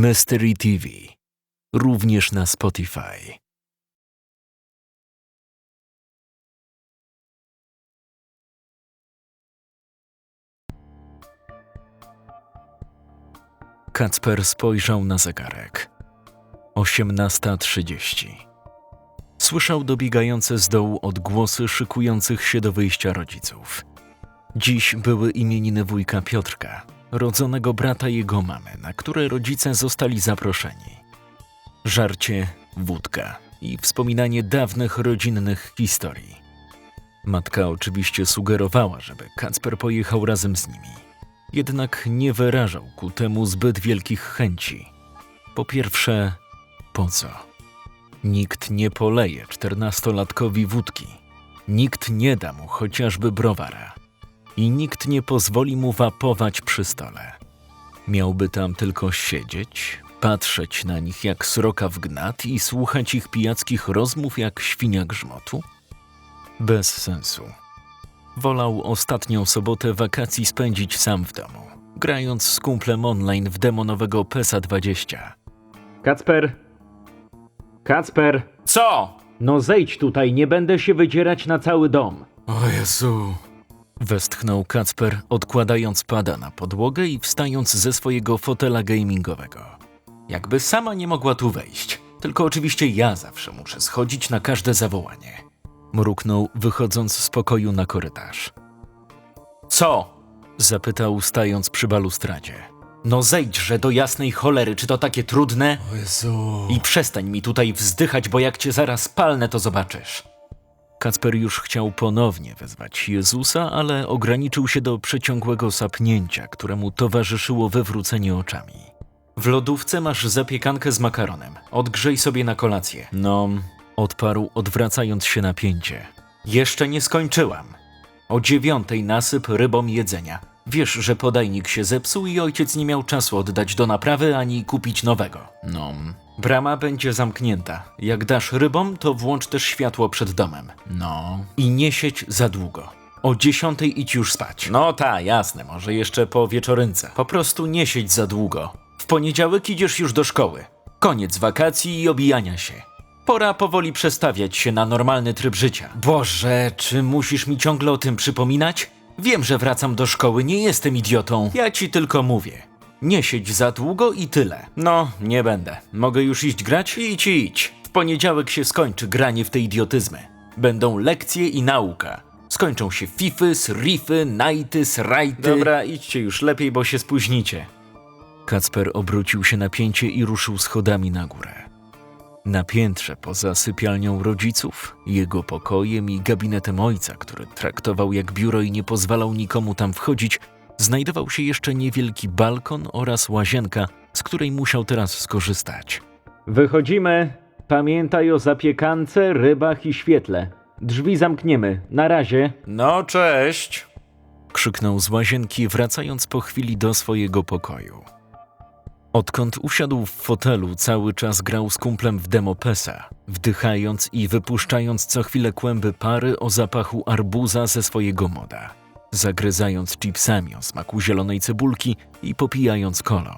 Mystery TV, również na Spotify. Kacper spojrzał na zegarek. 18.30. Słyszał dobiegające z dołu odgłosy szykujących się do wyjścia rodziców. Dziś były imieniny wujka Piotrka, rodzonego brata jego mamy, na które rodzice zostali zaproszeni. Żarcie, wódka i wspominanie dawnych rodzinnych historii. Matka oczywiście sugerowała, żeby Kacper pojechał razem z nimi. Jednak nie wyrażał ku temu zbyt wielkich chęci. Po pierwsze, po co? Nikt nie poleje czternastolatkowi wódki. Nikt nie da mu chociażby browara. I nikt nie pozwoli mu wapować przy stole. Miałby tam tylko siedzieć, patrzeć na nich jak sroka w gnat i słuchać ich pijackich rozmów jak świnia grzmotu? Bez sensu. Wolał ostatnią sobotę wakacji spędzić sam w domu, grając z kumplem online w demonowego PESA 20. Kacper! Kacper! Co? No zejdź tutaj, nie będę się wydzierać na cały dom. O Jezu. Westchnął Kacper, odkładając pada na podłogę i wstając ze swojego fotela gamingowego. Jakby sama nie mogła tu wejść. Tylko oczywiście ja zawsze muszę schodzić na każde zawołanie. Mruknął, wychodząc z pokoju na korytarz. Co? Zapytał, stając przy balustradzie. No zejdźże do jasnej cholery, czy to takie trudne? I przestań mi tutaj wzdychać, bo jak cię zaraz palnę, to zobaczysz. Kacper już chciał ponownie wezwać Jezusa, ale ograniczył się do przeciągłego sapnięcia, któremu towarzyszyło wywrócenie oczami. W lodówce masz zapiekankę z makaronem. Odgrzej sobie na kolację. No, odparł, odwracając się na pięcie. Jeszcze nie skończyłam. O dziewiątej nasyp rybom jedzenia. Wiesz, że podajnik się zepsuł i ojciec nie miał czasu oddać do naprawy ani kupić nowego. No. Brama będzie zamknięta. Jak dasz rybom, to włącz też światło przed domem. No. I nie siedź za długo. O dziesiątej idź już spać. No ta, jasne, może jeszcze po wieczorynce. Po prostu nie siedź za długo. W poniedziałek idziesz już do szkoły. Koniec wakacji i obijania się. Pora powoli przestawiać się na normalny tryb życia. Boże, czy musisz mi ciągle o tym przypominać? Wiem, że wracam do szkoły, nie jestem idiotą. Ja ci tylko mówię. Nie siedź za długo i tyle. No, nie będę. Mogę już iść grać? Idź, idź. W poniedziałek się skończy granie w te idiotyzmy. Będą lekcje i nauka. Skończą się fify, srify, najty, srajty. Dobra, idźcie już lepiej, bo się spóźnicie. Kacper obrócił się na pięcie i ruszył schodami na górę. Na piętrze poza sypialnią rodziców, jego pokojem i gabinetem ojca, który traktował jak biuro i nie pozwalał nikomu tam wchodzić, znajdował się jeszcze niewielki balkon oraz łazienka, z której musiał teraz skorzystać. Wychodzimy. Pamiętaj o zapiekance, rybach i świetle. Drzwi zamkniemy. Na razie. No, cześć! krzyknął z łazienki, wracając po chwili do swojego pokoju. Odkąd usiadł w fotelu, cały czas grał z kumplem w demo PESA, wdychając i wypuszczając co chwilę kłęby pary o zapachu arbuza ze swojego moda, zagryzając chipsami o smaku zielonej cebulki i popijając kolą.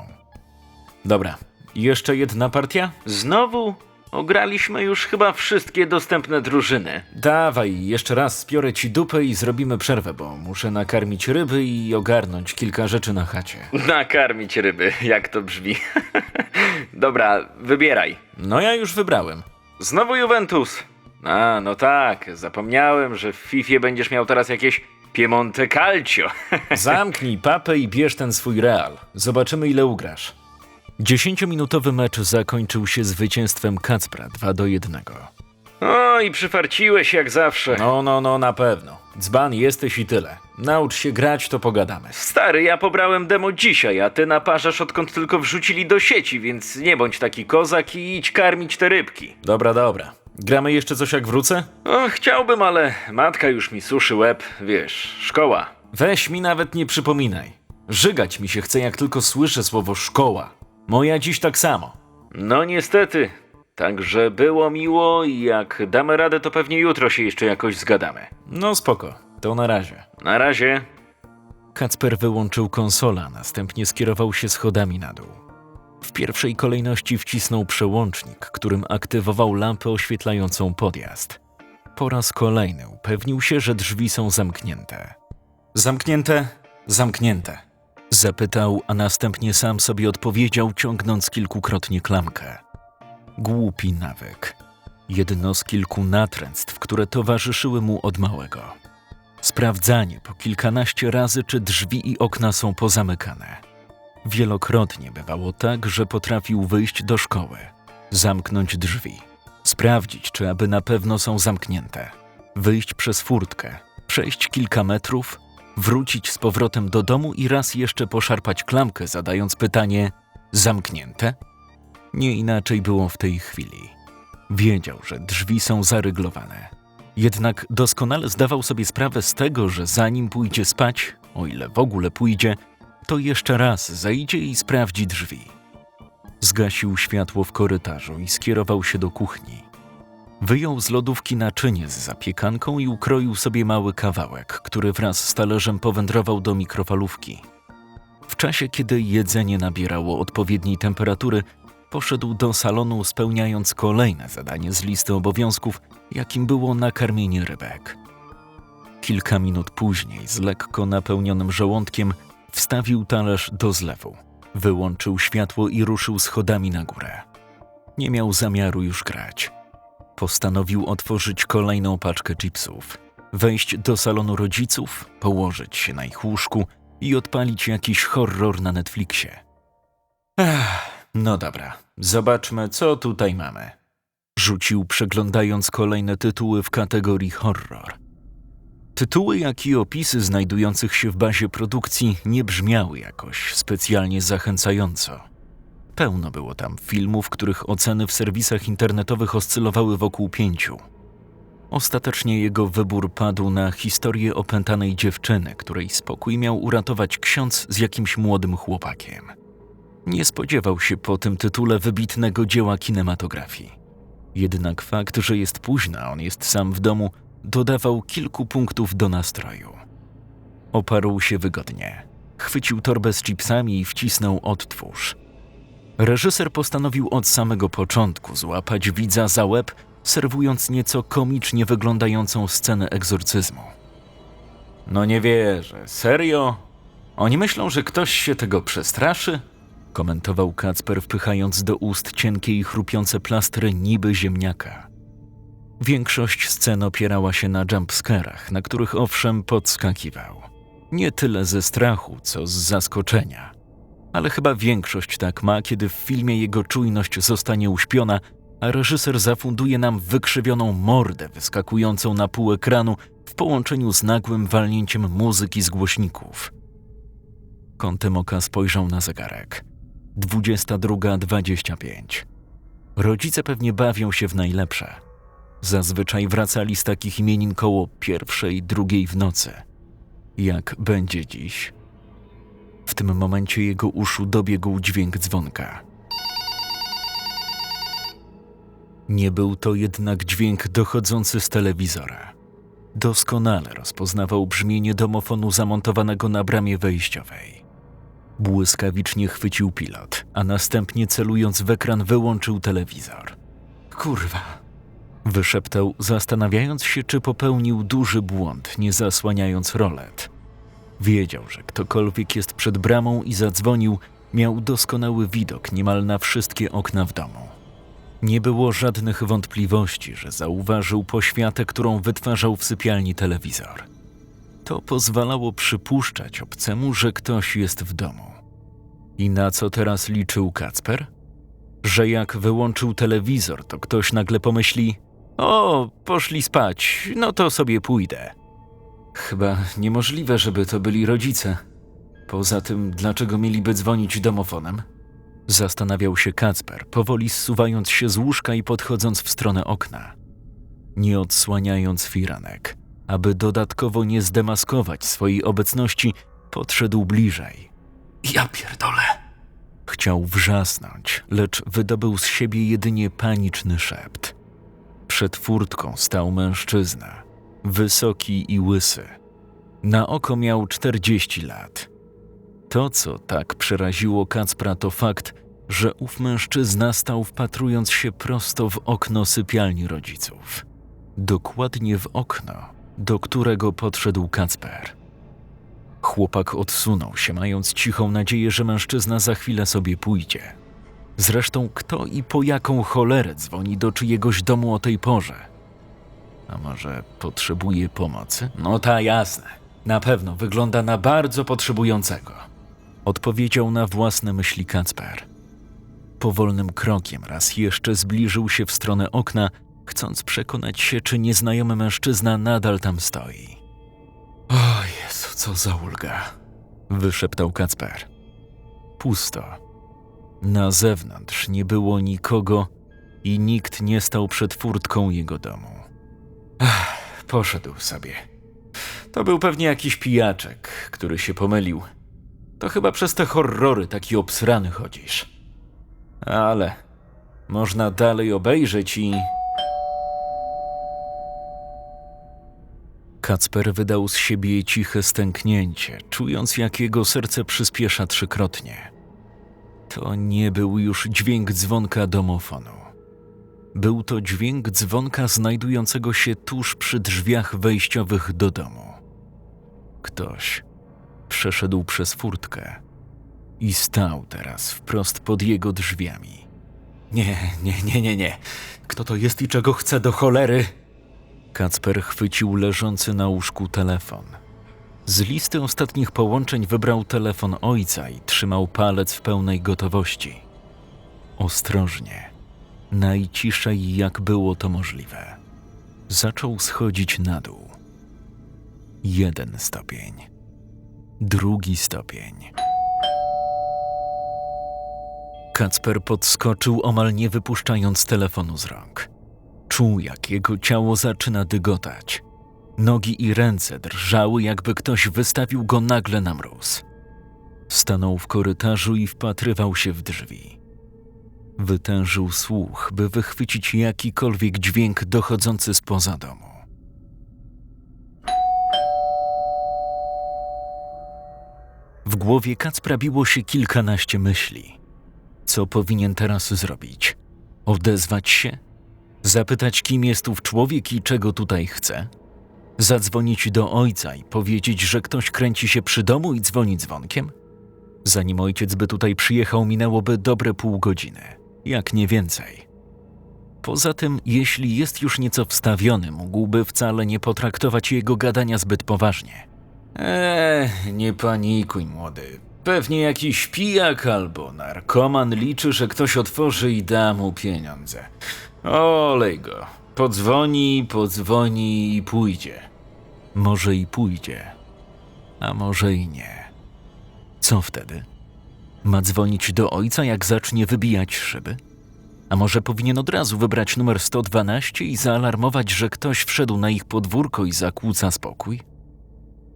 Dobra, jeszcze jedna partia? Znowu? Ograliśmy już chyba wszystkie dostępne drużyny. Dawaj, jeszcze raz spiorę ci dupę i zrobimy przerwę, bo muszę nakarmić ryby i ogarnąć kilka rzeczy na chacie. Nakarmić ryby, jak to brzmi. Dobra, wybieraj. No ja już wybrałem. Znowu Juventus. A, no tak, zapomniałem, że w FIFA będziesz miał teraz jakieś Piemonte Calcio. Zamknij papę i bierz ten swój real. Zobaczymy ile ugrasz. Dziesięciominutowy mecz zakończył się zwycięstwem Kacpra 2 do 1. O, i przyfarciłeś jak zawsze. No, no, no, na pewno. Dzban jesteś i tyle. Naucz się grać, to pogadamy. Stary, ja pobrałem demo dzisiaj, a ty naparzasz odkąd tylko wrzucili do sieci, więc nie bądź taki kozak i idź karmić te rybki. Dobra, dobra. Gramy jeszcze coś jak wrócę? O, chciałbym, ale matka już mi suszy łeb, wiesz, szkoła. Weź mi nawet nie przypominaj. Żygać mi się chce, jak tylko słyszę słowo szkoła. Moja dziś tak samo. No niestety. Także było miło i jak damy radę, to pewnie jutro się jeszcze jakoś zgadamy. No spoko, to na razie. Na razie. Kacper wyłączył konsola, następnie skierował się schodami na dół. W pierwszej kolejności wcisnął przełącznik, którym aktywował lampę oświetlającą podjazd. Po raz kolejny upewnił się, że drzwi są zamknięte. Zamknięte, zamknięte. Zapytał, a następnie sam sobie odpowiedział, ciągnąc kilkukrotnie klamkę. Głupi nawyk. Jedno z kilku natręctw, które towarzyszyły mu od małego. Sprawdzanie po kilkanaście razy, czy drzwi i okna są pozamykane. Wielokrotnie bywało tak, że potrafił wyjść do szkoły, zamknąć drzwi, sprawdzić, czy aby na pewno są zamknięte, wyjść przez furtkę, przejść kilka metrów, wrócić z powrotem do domu i raz jeszcze poszarpać klamkę, zadając pytanie: zamknięte? Nie inaczej było w tej chwili. Wiedział, że drzwi są zaryglowane. Jednak doskonale zdawał sobie sprawę z tego, że zanim pójdzie spać, o ile w ogóle pójdzie, to jeszcze raz zejdzie i sprawdzi drzwi. Zgasił światło w korytarzu i skierował się do kuchni. Wyjął z lodówki naczynie z zapiekanką i ukroił sobie mały kawałek, który wraz z talerzem powędrował do mikrofalówki. W czasie, kiedy jedzenie nabierało odpowiedniej temperatury, poszedł do salonu, spełniając kolejne zadanie z listy obowiązków, jakim było nakarmienie rybek. Kilka minut później, z lekko napełnionym żołądkiem, wstawił talerz do zlewu, wyłączył światło i ruszył schodami na górę. Nie miał zamiaru już grać. Postanowił otworzyć kolejną paczkę chipsów, wejść do salonu rodziców, położyć się na ich łóżku i odpalić jakiś horror na Netflixie. Ech, no dobra, zobaczmy, co tutaj mamy. Rzucił, przeglądając kolejne tytuły w kategorii horror. Tytuły, jak i opisy znajdujących się w bazie produkcji nie brzmiały jakoś specjalnie zachęcająco. Pełno było tam filmów, których oceny w serwisach internetowych oscylowały wokół pięciu. Ostatecznie jego wybór padł na historię opętanej dziewczyny, której spokój miał uratować ksiądz z jakimś młodym chłopakiem. Nie spodziewał się po tym tytule wybitnego dzieła kinematografii. Jednak fakt, że jest późno, a on jest sam w domu, dodawał kilku punktów do nastroju. Oparł się wygodnie. Chwycił torbę z chipsami i wcisnął odtwórz. Reżyser postanowił od samego początku złapać widza za łeb, serwując nieco komicznie wyglądającą scenę egzorcyzmu. No nie wierzę, serio? Oni myślą, że ktoś się tego przestraszy? Komentował Kacper, wpychając do ust cienkie i chrupiące plastry niby ziemniaka. Większość scen opierała się na jumpscarach, na których owszem podskakiwał. Nie tyle ze strachu, co z zaskoczenia. Ale chyba większość tak ma, kiedy w filmie jego czujność zostanie uśpiona, a reżyser zafunduje nam wykrzywioną mordę wyskakującą na pół ekranu w połączeniu z nagłym walnięciem muzyki z głośników. Kątem oka spojrzał na zegarek. 22.25. Rodzice pewnie bawią się w najlepsze. Zazwyczaj wracali z takich imienin koło pierwszej, drugiej w nocy. Jak będzie dziś? W tym momencie jego uszu dobiegł dźwięk dzwonka. Nie był to jednak dźwięk dochodzący z telewizora. Doskonale rozpoznawał brzmienie domofonu zamontowanego na bramie wejściowej. Błyskawicznie chwycił pilot, a następnie celując w ekran wyłączył telewizor. Kurwa! Wyszeptał, zastanawiając się, czy popełnił duży błąd, nie zasłaniając rolet. Wiedział, że ktokolwiek jest przed bramą i zadzwonił, miał doskonały widok niemal na wszystkie okna w domu. Nie było żadnych wątpliwości, że zauważył poświatę, którą wytwarzał w sypialni telewizor. To pozwalało przypuszczać obcemu, że ktoś jest w domu. I na co teraz liczył Kacper? Że jak wyłączył telewizor, to ktoś nagle pomyśli: O, poszli spać, no to sobie pójdę. Chyba niemożliwe, żeby to byli rodzice. Poza tym, dlaczego mieliby dzwonić domofonem? Zastanawiał się Kacper, powoli zsuwając się z łóżka i podchodząc w stronę okna. Nie odsłaniając firanek, aby dodatkowo nie zdemaskować swojej obecności, podszedł bliżej. Ja pierdolę! Chciał wrzasnąć, lecz wydobył z siebie jedynie paniczny szept. Przed furtką stał mężczyzna, wysoki i łysy. Na oko miał czterdzieści lat. To, co tak przeraziło Kacpra, to fakt, że ów mężczyzna stał wpatrując się prosto w okno sypialni rodziców. Dokładnie w okno, do którego podszedł Kacper. Chłopak odsunął się, mając cichą nadzieję, że mężczyzna za chwilę sobie pójdzie. Zresztą kto i po jaką cholerę dzwoni do czyjegoś domu o tej porze? A może potrzebuje pomocy? No ta jasne. Na pewno wygląda na bardzo potrzebującego. Odpowiedział na własne myśli Kacper. Powolnym krokiem raz jeszcze zbliżył się w stronę okna, chcąc przekonać się, czy nieznajomy mężczyzna nadal tam stoi. O Jezu, co za ulga! wyszeptał Kacper. Pusto. Na zewnątrz nie było nikogo i nikt nie stał przed furtką jego domu. Ach, poszedł sobie. To był pewnie jakiś pijaczek, który się pomylił. To chyba przez te horrory taki obsrany chodzisz. Ale można dalej obejrzeć i. Kacper wydał z siebie ciche stęknięcie, czując jak jego serce przyspiesza trzykrotnie. To nie był już dźwięk dzwonka domofonu. Był to dźwięk dzwonka znajdującego się tuż przy drzwiach wejściowych do domu. Ktoś przeszedł przez furtkę i stał teraz wprost pod jego drzwiami. Nie, nie, nie, nie, nie. Kto to jest i czego chce do cholery? Kacper chwycił leżący na łóżku telefon. Z listy ostatnich połączeń wybrał telefon ojca i trzymał palec w pełnej gotowości. Ostrożnie, najciszej jak było to możliwe. Zaczął schodzić na dół. Jeden stopień. Drugi stopień. Kacper podskoczył, omal nie wypuszczając telefonu z rąk. Czuł, jak jego ciało zaczyna dygotać. Nogi i ręce drżały, jakby ktoś wystawił go nagle na mróz. Stanął w korytarzu i wpatrywał się w drzwi. Wytężył słuch, by wychwycić jakikolwiek dźwięk dochodzący spoza domu. W głowie Kacpra biło się kilkanaście myśli. Co powinien teraz zrobić? Odezwać się? Zapytać, kim jest ów człowiek i czego tutaj chce? Zadzwonić do ojca i powiedzieć, że ktoś kręci się przy domu i dzwoni dzwonkiem? Zanim ojciec by tutaj przyjechał, minęłoby dobre pół godziny, jak nie więcej. Poza tym, jeśli jest już nieco wstawiony, mógłby wcale nie potraktować jego gadania zbyt poważnie. Eee, nie panikuj, młody. Pewnie jakiś pijak albo narkoman liczy, że ktoś otworzy i da mu pieniądze. Olej go. Podzwoni, podzwoni i pójdzie. Może i pójdzie, a może i nie. Co wtedy? Ma dzwonić do ojca, jak zacznie wybijać szyby? A może powinien od razu wybrać numer 112 i zaalarmować, że ktoś wszedł na ich podwórko i zakłóca spokój?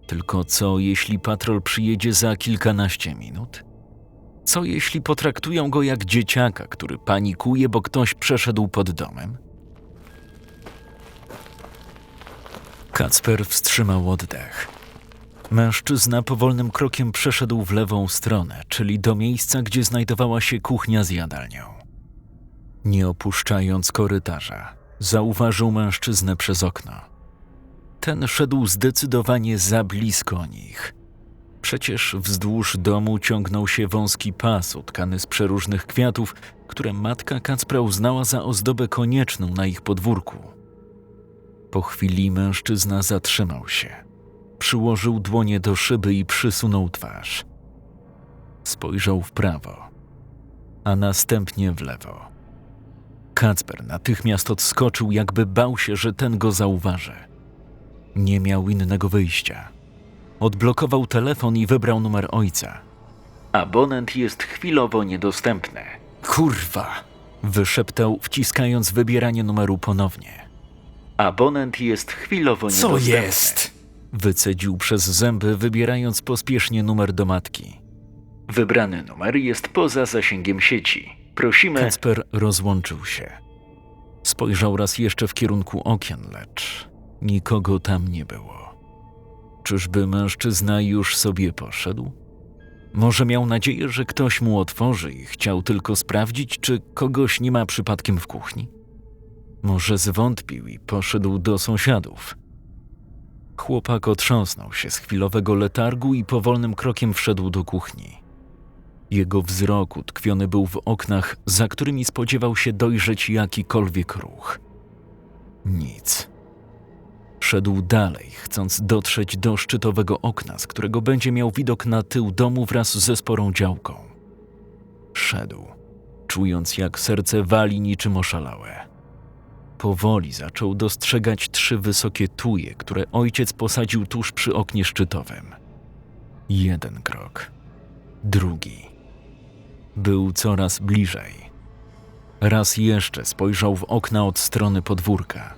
Tylko co, jeśli patrol przyjedzie za kilkanaście minut? Co jeśli potraktują go jak dzieciaka, który panikuje, bo ktoś przeszedł pod domem? Kacper wstrzymał oddech. Mężczyzna powolnym krokiem przeszedł w lewą stronę, czyli do miejsca, gdzie znajdowała się kuchnia z jadalnią. Nie opuszczając korytarza, zauważył mężczyznę przez okno. Ten szedł zdecydowanie za blisko nich. Przecież wzdłuż domu ciągnął się wąski pas utkany z przeróżnych kwiatów, które matka Kacpra uznała za ozdobę konieczną na ich podwórku. Po chwili mężczyzna zatrzymał się. Przyłożył dłonie do szyby i przysunął twarz. Spojrzał w prawo, a następnie w lewo. Kacper natychmiast odskoczył, jakby bał się, że ten go zauważy. Nie miał innego wyjścia. Odblokował telefon i wybrał numer ojca. Abonent jest chwilowo niedostępny. Kurwa! Wyszeptał, wciskając wybieranie numeru ponownie. Abonent jest chwilowo Co niedostępny. jest? Wycedził przez zęby, wybierając pospiesznie numer do matki. Wybrany numer jest poza zasięgiem sieci. Prosimy. Kacper rozłączył się. Spojrzał raz jeszcze w kierunku okien, lecz nikogo tam nie było. Czyżby mężczyzna już sobie poszedł? Może miał nadzieję, że ktoś mu otworzy i chciał tylko sprawdzić, czy kogoś nie ma przypadkiem w kuchni? Może zwątpił i poszedł do sąsiadów. Chłopak otrząsnął się z chwilowego letargu i powolnym krokiem wszedł do kuchni. Jego wzrok utkwiony był w oknach, za którymi spodziewał się dojrzeć jakikolwiek ruch. Nic. Szedł dalej, chcąc dotrzeć do szczytowego okna, z którego będzie miał widok na tył domu wraz ze sporą działką. Szedł, czując jak serce wali niczym oszalałe. Powoli zaczął dostrzegać trzy wysokie tuje, które ojciec posadził tuż przy oknie szczytowym. Jeden krok, drugi. Był coraz bliżej. Raz jeszcze spojrzał w okna od strony podwórka.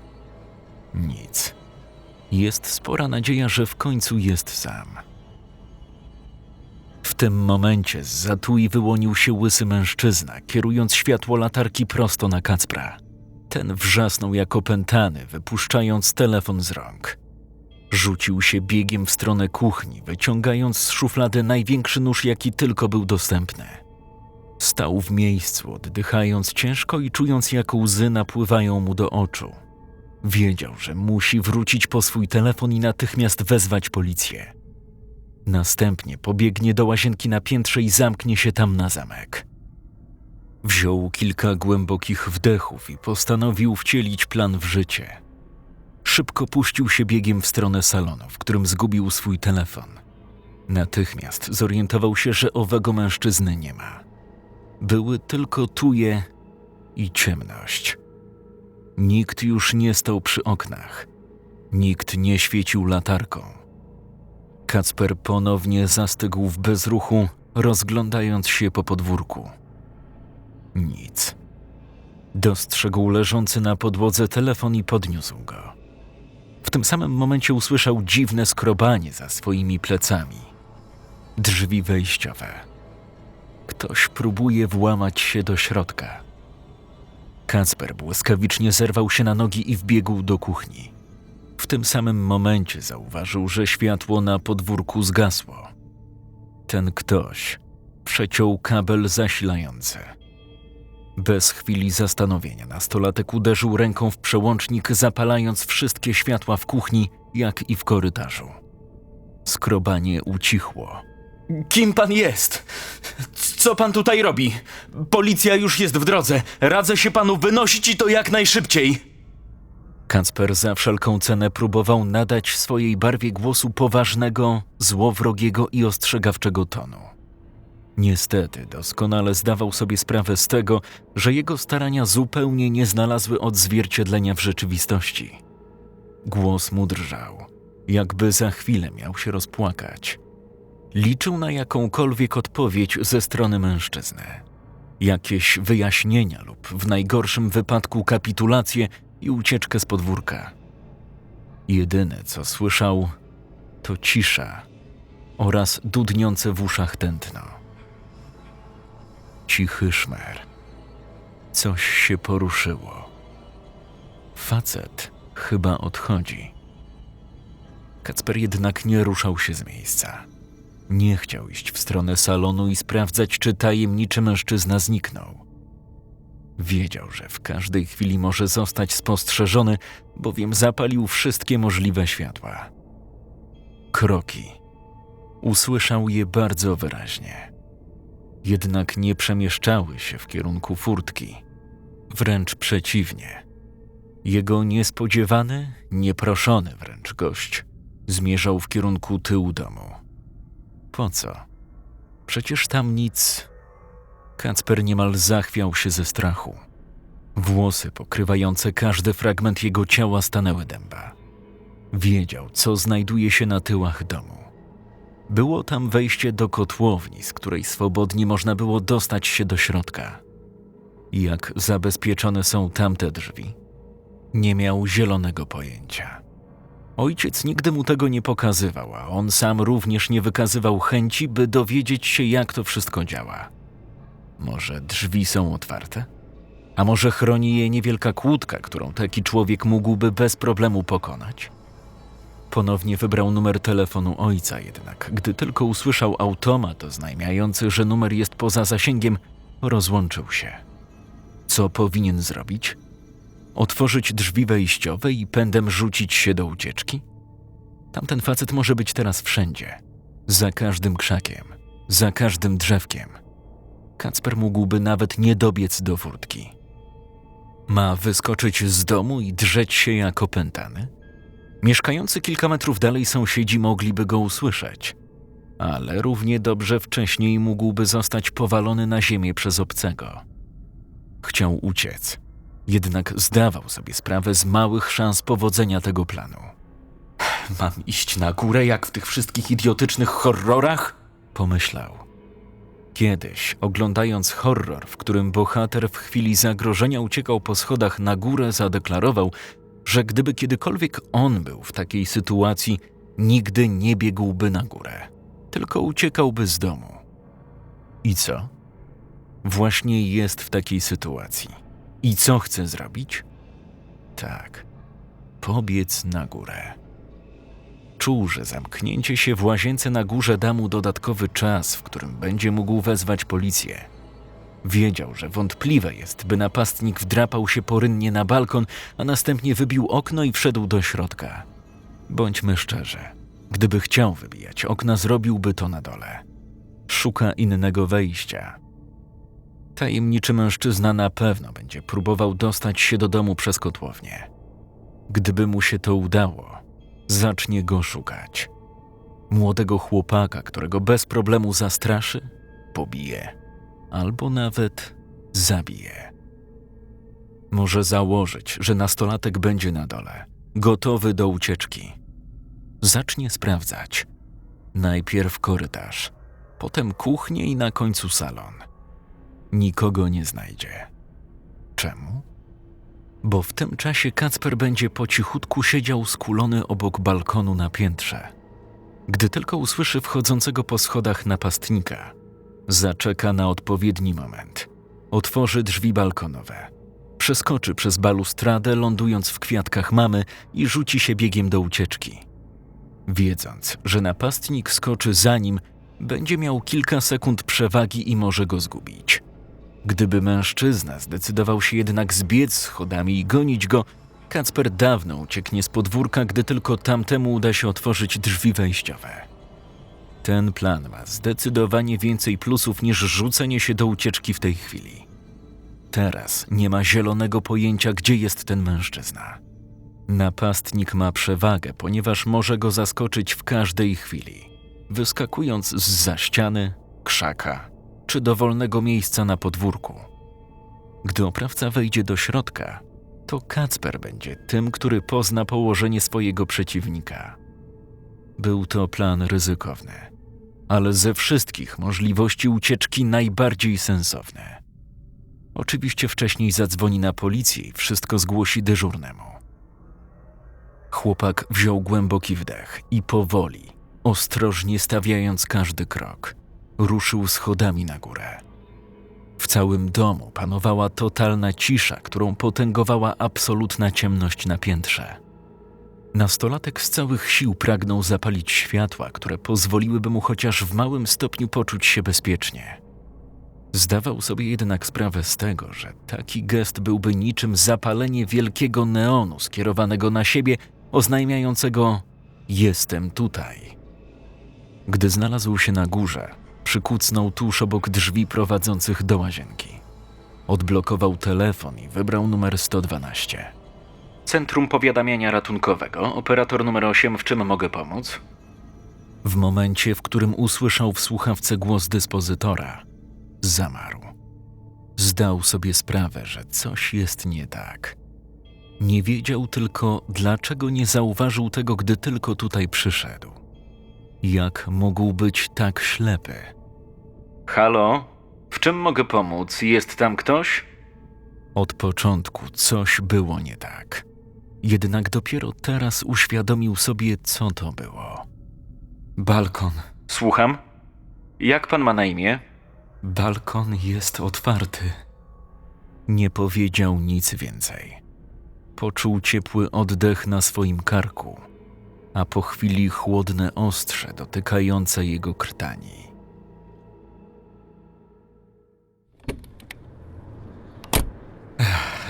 Nic. Jest spora nadzieja, że w końcu jest sam. W tym momencie z zatui wyłonił się łysy mężczyzna, kierując światło latarki prosto na Kacpra. Ten wrzasnął jak opętany, wypuszczając telefon z rąk. Rzucił się biegiem w stronę kuchni, wyciągając z szuflady największy nóż, jaki tylko był dostępny. Stał w miejscu, oddychając ciężko i czując, jak łzy napływają mu do oczu. Wiedział, że musi wrócić po swój telefon i natychmiast wezwać policję. Następnie pobiegnie do łazienki na piętrze i zamknie się tam na zamek. Wziął kilka głębokich wdechów i postanowił wcielić plan w życie. Szybko puścił się biegiem w stronę salonu, w którym zgubił swój telefon. Natychmiast zorientował się, że owego mężczyzny nie ma. Były tylko tuje i ciemność. Nikt już nie stał przy oknach. Nikt nie świecił latarką. Kacper ponownie zastygł w bezruchu, rozglądając się po podwórku. Nic. Dostrzegł leżący na podłodze telefon i podniósł go. W tym samym momencie usłyszał dziwne skrobanie za swoimi plecami. Drzwi wejściowe. Ktoś próbuje włamać się do środka. Kacper błyskawicznie zerwał się na nogi i wbiegł do kuchni. W tym samym momencie zauważył, że światło na podwórku zgasło. Ten ktoś przeciął kabel zasilający. Bez chwili zastanowienia nastolatek uderzył ręką w przełącznik, zapalając wszystkie światła w kuchni, jak i w korytarzu. Skrobanie ucichło. Kim pan jest? Co pan tutaj robi? Policja już jest w drodze. Radzę się panu wynosić i to jak najszybciej. Kacper za wszelką cenę próbował nadać swojej barwie głosu poważnego, złowrogiego i ostrzegawczego tonu. Niestety doskonale zdawał sobie sprawę z tego, że jego starania zupełnie nie znalazły odzwierciedlenia w rzeczywistości. Głos mu drżał, jakby za chwilę miał się rozpłakać. Liczył na jakąkolwiek odpowiedź ze strony mężczyzny. Jakieś wyjaśnienia lub w najgorszym wypadku kapitulację i ucieczkę z podwórka. Jedyne, co słyszał, to cisza oraz dudniące w uszach tętno. Cichy szmer. Coś się poruszyło. Facet chyba odchodzi. Kacper jednak nie ruszał się z miejsca. Nie chciał iść w stronę salonu i sprawdzać, czy tajemniczy mężczyzna zniknął. Wiedział, że w każdej chwili może zostać spostrzeżony, bowiem zapalił wszystkie możliwe światła. Kroki. Usłyszał je bardzo wyraźnie. Jednak nie przemieszczały się w kierunku furtki. Wręcz przeciwnie. Jego niespodziewany, nieproszony wręcz gość zmierzał w kierunku tyłu domu. Po co? Przecież tam nic. Kacper niemal zachwiał się ze strachu. Włosy pokrywające każdy fragment jego ciała stanęły dęba. Wiedział, co znajduje się na tyłach domu. Było tam wejście do kotłowni, z której swobodnie można było dostać się do środka. Jak zabezpieczone są tamte drzwi? Nie miał zielonego pojęcia. Ojciec nigdy mu tego nie pokazywał, a on sam również nie wykazywał chęci, by dowiedzieć się, jak to wszystko działa. Może drzwi są otwarte? A może chroni je niewielka kłódka, którą taki człowiek mógłby bez problemu pokonać? Ponownie wybrał numer telefonu ojca, jednak gdy tylko usłyszał automat oznajmiający, że numer jest poza zasięgiem, rozłączył się. Co powinien zrobić? Otworzyć drzwi wejściowe i pędem rzucić się do ucieczki? Tamten facet może być teraz wszędzie. Za każdym krzakiem, za każdym drzewkiem. Kacper mógłby nawet nie dobiec do furtki. Ma wyskoczyć z domu i drzeć się jak opętany? Mieszkający kilka metrów dalej sąsiedzi mogliby go usłyszeć, ale równie dobrze wcześniej mógłby zostać powalony na ziemię przez obcego. Chciał uciec, jednak zdawał sobie sprawę z małych szans powodzenia tego planu. Mam iść na górę jak w tych wszystkich idiotycznych horrorach? Pomyślał. Kiedyś, oglądając horror, w którym bohater w chwili zagrożenia uciekał po schodach na górę, zadeklarował, że gdyby kiedykolwiek on był w takiej sytuacji, nigdy nie biegłby na górę, tylko uciekałby z domu. I co? Właśnie jest w takiej sytuacji. I co chce zrobić? Tak, pobiec na górę. Czuł, że zamknięcie się w łazience na górze da mu dodatkowy czas, w którym będzie mógł wezwać policję. Wiedział, że wątpliwe jest, by napastnik wdrapał się porynnie na balkon, a następnie wybił okno i wszedł do środka. Bądźmy szczerzy, gdyby chciał wybijać okna, zrobiłby to na dole. Szuka innego wejścia. Tajemniczy mężczyzna na pewno będzie próbował dostać się do domu przez kotłownię. Gdyby mu się to udało, zacznie go szukać. Młodego chłopaka, którego bez problemu zastraszy, pobije albo nawet zabije. Może założyć, że nastolatek będzie na dole, gotowy do ucieczki. Zacznie sprawdzać. Najpierw korytarz, potem kuchnię i na końcu salon. Nikogo nie znajdzie. Czemu? Bo w tym czasie Kacper będzie po cichutku siedział skulony obok balkonu na piętrze. Gdy tylko usłyszy wchodzącego po schodach napastnika, zaczeka na odpowiedni moment. Otworzy drzwi balkonowe. Przeskoczy przez balustradę, lądując w kwiatkach mamy i rzuci się biegiem do ucieczki. Wiedząc, że napastnik skoczy za nim, będzie miał kilka sekund przewagi i może go zgubić. Gdyby mężczyzna zdecydował się jednak zbiec schodami i gonić go, Kacper dawno ucieknie z podwórka, gdy tylko tamtemu uda się otworzyć drzwi wejściowe. Ten plan ma zdecydowanie więcej plusów niż rzucenie się do ucieczki w tej chwili. Teraz nie ma zielonego pojęcia, gdzie jest ten mężczyzna. Napastnik ma przewagę, ponieważ może go zaskoczyć w każdej chwili, wyskakując z za ściany, krzaka czy dowolnego miejsca na podwórku. Gdy oprawca wejdzie do środka, to Kacper będzie tym, który pozna położenie swojego przeciwnika. Był to plan ryzykowny, ale ze wszystkich możliwości ucieczki najbardziej sensowny. Oczywiście wcześniej zadzwoni na policję i wszystko zgłosi dyżurnemu. Chłopak wziął głęboki wdech i powoli, ostrożnie stawiając każdy krok, ruszył schodami na górę. W całym domu panowała totalna cisza, którą potęgowała absolutna ciemność na piętrze. Nastolatek z całych sił pragnął zapalić światła, które pozwoliłyby mu chociaż w małym stopniu poczuć się bezpiecznie. Zdawał sobie jednak sprawę z tego, że taki gest byłby niczym zapalenie wielkiego neonu skierowanego na siebie, oznajmiającego: Jestem tutaj. Gdy znalazł się na górze, przykucnął tuż obok drzwi prowadzących do łazienki. Odblokował telefon i wybrał numer 112. Centrum Powiadamiania Ratunkowego, operator numer 8, w czym mogę pomóc? W momencie, w którym usłyszał w słuchawce głos dyspozytora, zamarł. Zdał sobie sprawę, że coś jest nie tak. Nie wiedział tylko, dlaczego nie zauważył tego, gdy tylko tutaj przyszedł. Jak mógł być tak ślepy? Halo? W czym mogę pomóc? Jest tam ktoś? Od początku coś było nie tak. Jednak dopiero teraz uświadomił sobie, co to było. Balkon. Słucham? Jak pan ma na imię? Balkon jest otwarty. Nie powiedział nic więcej. Poczuł ciepły oddech na swoim karku. a po chwili chłodne ostrze dotykające jego krtani.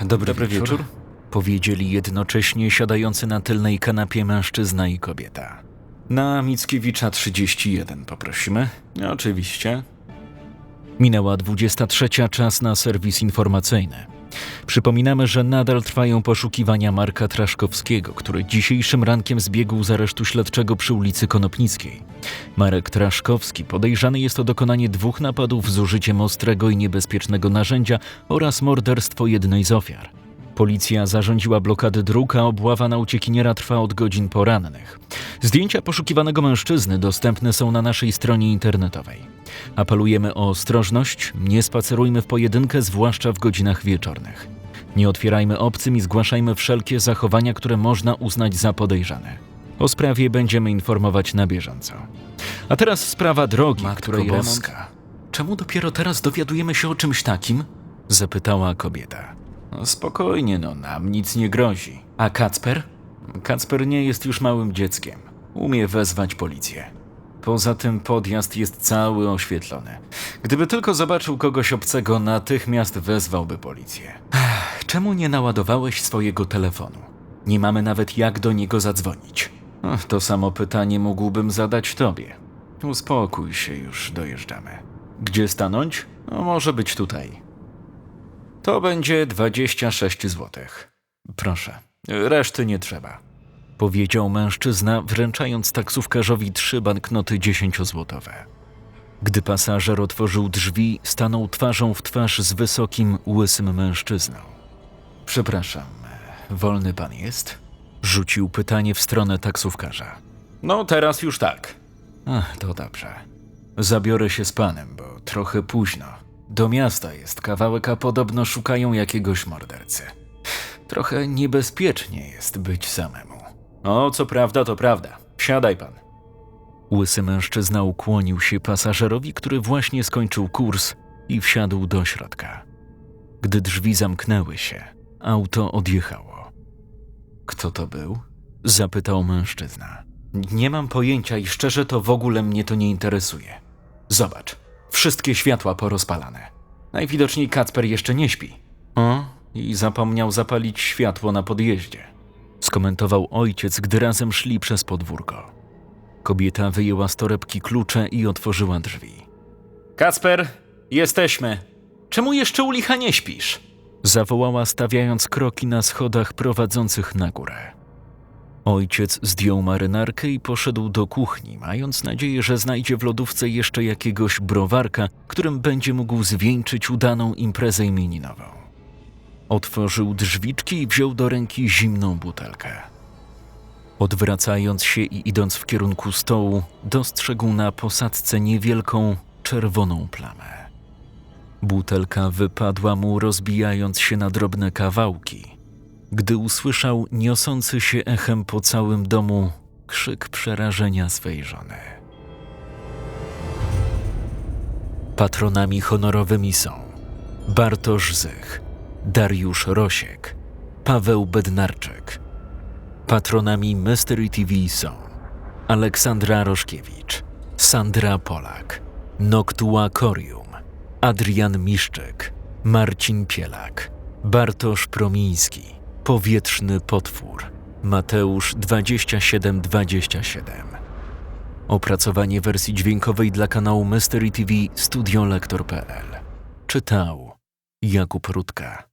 Dobry, Dobry wieczór. wieczór. Powiedzieli jednocześnie siadający na tylnej kanapie mężczyzna i kobieta. Na Mickiewicza 31 poprosimy. Oczywiście. Minęła 23, czas na serwis informacyjny. Przypominamy, że nadal trwają poszukiwania Marka Traszkowskiego, który dzisiejszym rankiem zbiegł z aresztu śledczego przy ulicy Konopnickiej. Marek Traszkowski podejrzany jest o dokonanie dwóch napadów z użyciem ostrego i niebezpiecznego narzędzia oraz morderstwo jednej z ofiar. Policja zarządziła blokady dróg, a obława na uciekiniera trwa od godzin porannych. Zdjęcia poszukiwanego mężczyzny dostępne są na naszej stronie internetowej. Apelujemy o ostrożność, nie spacerujmy w pojedynkę, zwłaszcza w godzinach wieczornych. Nie otwierajmy obcym i zgłaszajmy wszelkie zachowania, które można uznać za podejrzane. O sprawie będziemy informować na bieżąco. A teraz sprawa drogi, Matko której remont... Boska. Czemu dopiero teraz dowiadujemy się o czymś takim? Zapytała kobieta. Spokojnie, no, nam nic nie grozi. A Kacper? Kacper nie jest już małym dzieckiem. Umie wezwać policję. Poza tym podjazd jest cały oświetlony. Gdyby tylko zobaczył kogoś obcego, natychmiast wezwałby policję. Czemu nie naładowałeś swojego telefonu? Nie mamy nawet jak do niego zadzwonić. To samo pytanie mógłbym zadać tobie. Uspokój się, już dojeżdżamy. Gdzie stanąć? No, może być tutaj. To będzie 26 złotych. Proszę, reszty nie trzeba. Powiedział mężczyzna, wręczając taksówkarzowi trzy banknoty dziesięciozłotowe. Gdy pasażer otworzył drzwi, stanął twarzą w twarz z wysokim, łysym mężczyzną. Przepraszam, wolny pan jest? Rzucił pytanie w stronę taksówkarza. No, teraz już tak. Ach, to dobrze. Zabiorę się z panem, bo trochę późno. Do miasta jest kawałek, a podobno szukają jakiegoś mordercy. Trochę niebezpiecznie jest być samemu. O, co prawda, to prawda. Siadaj pan. Łysy mężczyzna ukłonił się pasażerowi, który właśnie skończył kurs i wsiadł do środka. Gdy drzwi zamknęły się, auto odjechało. Kto to był? Zapytał mężczyzna. Nie mam pojęcia i szczerze to w ogóle mnie to nie interesuje. Zobacz, wszystkie światła porozpalane. Najwidoczniej Kacper jeszcze nie śpi. O, i zapomniał zapalić światło na podjeździe. Skomentował ojciec, gdy razem szli przez podwórko. Kobieta wyjęła z torebki klucze i otworzyła drzwi. Kacper, jesteśmy. Czemu jeszcze u licha nie śpisz? Zawołała, stawiając kroki na schodach prowadzących na górę. Ojciec zdjął marynarkę i poszedł do kuchni, mając nadzieję, że znajdzie w lodówce jeszcze jakiegoś browarka, którym będzie mógł zwieńczyć udaną imprezę imieninową. Otworzył drzwiczki i wziął do ręki zimną butelkę. Odwracając się i idąc w kierunku stołu, dostrzegł na posadzce niewielką, czerwoną plamę. Butelka wypadła mu, rozbijając się na drobne kawałki, gdy usłyszał niosący się echem po całym domu krzyk przerażenia swej żony. Patronami honorowymi są Bartosz Zych, Dariusz Rosiek, Paweł Bednarczyk. Patronami Mystery TV są Aleksandra Roszkiewicz, Sandra Polak, Noctua Corium, Adrian Miszczyk, Marcin Pielak, Bartosz Promiński, Powietrzny Potwór, Mateusz 2727. Opracowanie wersji dźwiękowej dla kanału Mystery TV Studio Lektor.pl Czytał Jakub Rutka.